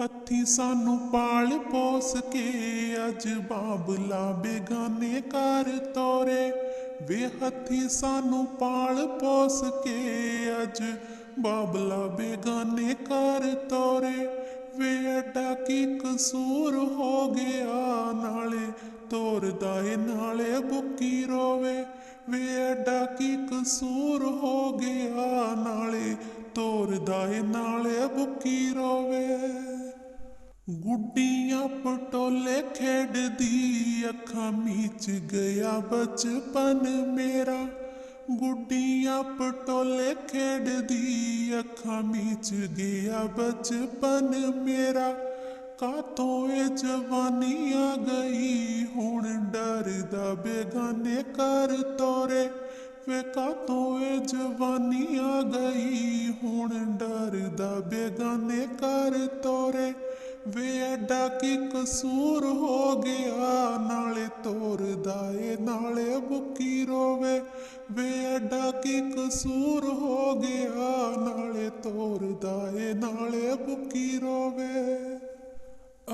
ਹੱਥੀ ਸਾਨੂੰ ਪਾਲ ਪੋਸ ਕੇ ਅੱਜ ਬਾਬਲਾ ਬੇਗਾਨੇ ਕਰ ਤੋਰੇ। ਵੇ ਹੱਥੀ ਸਾਨੂੰ ਪਾਲ ਪੋਸ ਕੇ ਅੱਜ ਬਾਬਲਾ ਬੇਗਾਨੇ ਕਰ ਤੋਰੇ। ਵੇ ਐਡਾ ਕੀ ਕਸੂਰ ਹੋ ਗਿਆ ਨਾਲੇ ਤੋਰਦਾ ਏ ਨਾਲੇ ਬੁੱਕੀ ਰੋਵੇ। ਵੇ ਐਡਾ ਕੀ ਕਸੂਰ ਹੋ ਗਿਆ ਨਾਲੇ ਤੋਰਦਾ ਏ ਨਾਲੇ ਬੁੱਕੀ ਰੋਵੇ। ਗੁੱਡੀਆਂ ਪਟੋਲੇ ਖੇਡਦੀ, ਅੱਖਾਂ ਮੀਚ ਗਿਆ ਬਚਪਨ ਮੇਰਾ। ਗੁੱਡੀਆਂ ਪਟੋਲੇ ਖੇਡਦੀ, ਅੱਖਾਂ ਮੀਚ ਗਿਆ ਬਚਪਨ ਮੇਰਾ। ਕਾਤੋਂ ਇਹ ਜਵਾਨੀ ਆ ਗਈ, ਹੁਣ ਡਰਦਾ ਬੇਗਾਨੇ ਕਰ ਤੋਰੇ। ਵੇ ਕਾਤੋਂ ਇਹ ਜਵਾਨੀ ਆ ਗਈ, ਹੁਣ ਡਰਦਾ ਬੇਗਾਨੇ ਕਰ ਤੋਰੇ। ਵੇ ਐਡਾ ਕੀ ਕਸੂਰ ਹੋ ਗਿਆ? ਨਾਲੇ ਤੋਰਦਾ ਏ, ਨਾਲੇ ਬੁੱਕੀ ਰੋਵੇ। ਵੇ ਐਡਾ ਕੀ ਕਸੂਰ ਹੋ ਗਿਆ? ਨਾਲੇ ਤੋਰਦਾ ਏ, ਨਾਲੇ ਬੁੱਕੀ ਰੋਵੇ।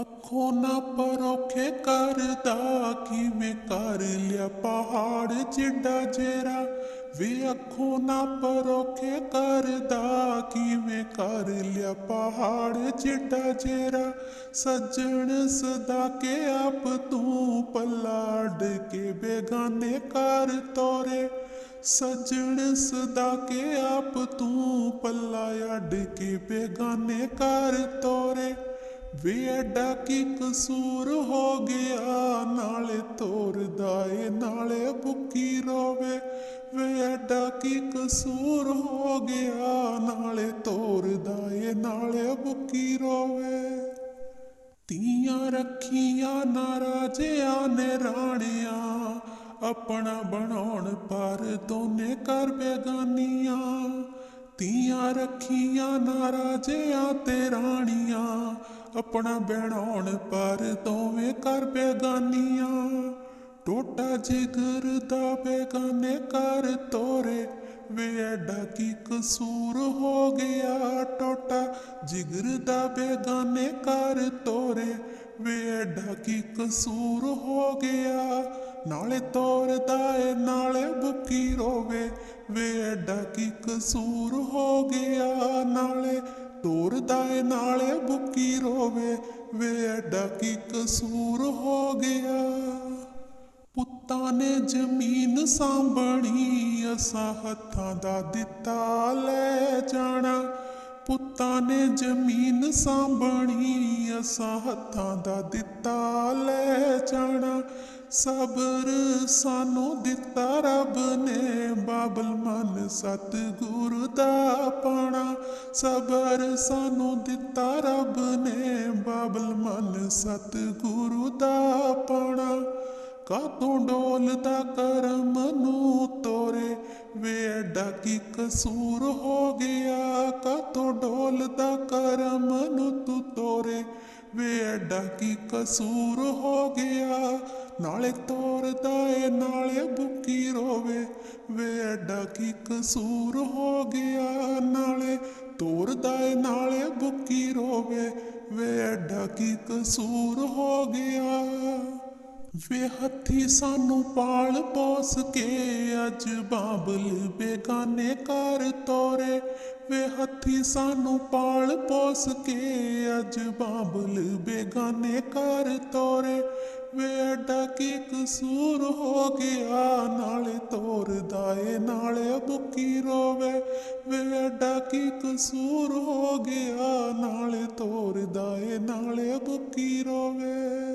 ਅੱਖੋਂ ਨਾ ਪਰੋਖੇ ਕਰਦਾ, ਕਿਵੇਂ ਕਰ ਲਿਆ ਪਹਾੜ ਜਿੱਡਾ ਜੇਰਾ। ਵੇ ਅੱਖੋਂ ਨਾ ਪਰੋਖੇ ਕਰਦਾ ਕਿਵੇਂ ਕਰ ਲਿਆ ਪਹਾੜ ਚਿੱਟਾ ਜੇਰਾ ਸੱਜਣ ਸਦਾ ਕੇ ਆਪ ਤੂੰ ਪਲਾੜ ਕੇ ਬੇਗਾਨੇ ਕਰ ਤੋਰੇ, ਸੱਜਣ ਸਦਾ ਕੇ ਆਪ ਤੂੰ ਪੱਲਾ ਅੱਡ ਕੇ ਬੇਗਾਨੇ ਕਰ ਤੋਰੇ। ਵੇ ਐਡਾ ਕੀ ਕਸੂਰ ਹੋ ਗਿਆ, ਨਾਲੇ ਤੋਰਦਾ ਏ, ਨਾਲੇ ਬੁੱਕੀ ਰੋਵੇ। ਐਡਾ ਕੀ ਕਸੂਰ ਹੋ ਗਿਆ? ਨਾਲੇ ਤੋਰਦਾ ਏ, ਨਾਲੇ ਬੁੱਕੀ ਰੋਵੇ? ਤੀਆਂ ਰੱਖੀਆਂ ਨਾ ਨੇ ਰਾਣਿਆਂ, ਆਪਣਾ ਬਣਾਉਣ ਪਰ ਦੋਨੇ ਕਰ ਬੇਗਾਨੀਆਂ। ਤੀਆਂ ਰੱਖੀਆਂ ਨਾਰਾਜਿਆਂ ਤੇ ਰਾਣੀਆਂ, ਆਪਣਾ ਬਣਾਉਣ ਪਰ ਦੋਵੇਂ ਕਰ ਬੇਗਾਨੀਆਂ। ਟੋਟਾ ਜਿਗਰ ਦਾ ਬੇਗਾਨੇ ਕਰ ਤੋਰੇ, ਵੇ ਐਡਾ ਕੀ ਕਸੂਰ ਹੋ ਗਿਆ? ਟੋਟਾ ਜਿਗਰ ਦਾ ਬੇਗਾਨੇ ਕਰ ਤੋਰੇ, ਵੇ ਐਡਾ ਕੀ ਕਸੂਰ ਹੋ ਗਿਆ? ਨਾਲੇ ਤੋਰਦਾ ਏ ਨਾਲੇ ਬੁੱਕੀ ਰੋਵੇ, ਵੇ ਐਡਾ ਕੀ ਕਸੂਰ ਹੋ ਗਿਆ? ਨਾਲੇ ਤੋਰਦਾ ਏ ਨਾਲੇ ਬੁੱਕੀ ਰੋਵੇ, ਵੇ ਐਡਾ ਕੀ ਕਸੂਰ ਹੋ ਗਿਆ? ਪੁੱਤਾਂ ਨੇ ਜ਼ਮੀਨ ਸਾਂਭਣੀ, ਅਸਾਂ ਹੱਥਾਂ ਦਾ ਦਿੱਤਾ ਲੈ ਜਾਣਾ। ਪੁੱਤਾਂ ਨੇ ਜ਼ਮੀਨ ਸਾਂਭਣੀ, ਅਸਾਂ ਹੱਥਾਂ ਦਾ ਦਿੱਤਾ ਲੈ ਜਾਣਾ। ਸਬਰ ਸਾਨੂੰ ਦਿੱਤਾ ਰੱਬ ਨੇ, ਬਾਬਲ ਮਨ ਸਤਿਗੁਰੂ ਦਾ ਪਾਣਾ। ਸਬਰ ਸਾਨੂੰ ਦਿੱਤਾ ਰੱਬ ਨੇ, ਬਾਬਲ ਮਨ ਸਤਿਗੁਰੂ ਦਾ ਪਾਣਾ। ਕਾਤੋਂ ਡੋਲਦਾ ਕਰਮ ਨੂੰ ਤੋਰੇ? ਵੇ ਐਡਾ ਕੀ ਕਸੂਰ ਹੋ ਗਿਆ? ਕਾਤੋਂ ਡੋਲਦਾ ਕਰਮ ਨੂੰ ਤੂੰ ਤੋਰੇ? ਵੇ ਐਡਾ ਕੀ ਕਸੂਰ ਹੋ ਗਿਆ? ਨਾਲੇ ਤੋਰਦਾ ਏ, ਨਾਲੇ ਬੁੱਕੀ ਰੋਵੇ। ਵੇ ਐਡਾ ਕੀ ਕਸੂਰ ਹੋ ਗਿਆ? ਨਾਲੇ ਤੋਰਦਾ ਏ, ਨਾਲੇ ਬੁੱਕੀ ਰੋਵੇ। ਵੇ ਐਡਾ ਕੀ ਕਸੂਰ ਹੋ ਗਿਆ? ਵੇ ਹੱਥੀ ਸਾਨੂੰ ਪਾਲ ਪੋਸ ਕੇ ਅੱਜ ਬਾਬਲ ਬੇਗਾਨੇ ਕਰ ਤੋਰੇ। ਵੇ ਹੱਥੀ ਸਾਨੂੰ ਪਾਲ ਪੋਸ ਕੇ ਅੱਜ ਬਾਬਲ ਬੇਗਾਨੇ ਕਰ ਤੋਰੇ। ਵੇ ਅਡਾ ਕੀ ਕਸੂਰ ਹੋ ਗਿਆ, ਨਾਲੇ ਤੋਰ ਦਾਏ, ਨਾਲੇ ਬੁੱਕੀ ਰੋਵੇ। ਵੇ ਅਡਾ ਕੀ ਕਸੂਰ ਹੋ ਗਿਆ, ਨਾਲੇ ਤੋਰ ਦਾਏ, ਨਾਲੇ ਬੁੱਕੀ ਰੋਵੇ।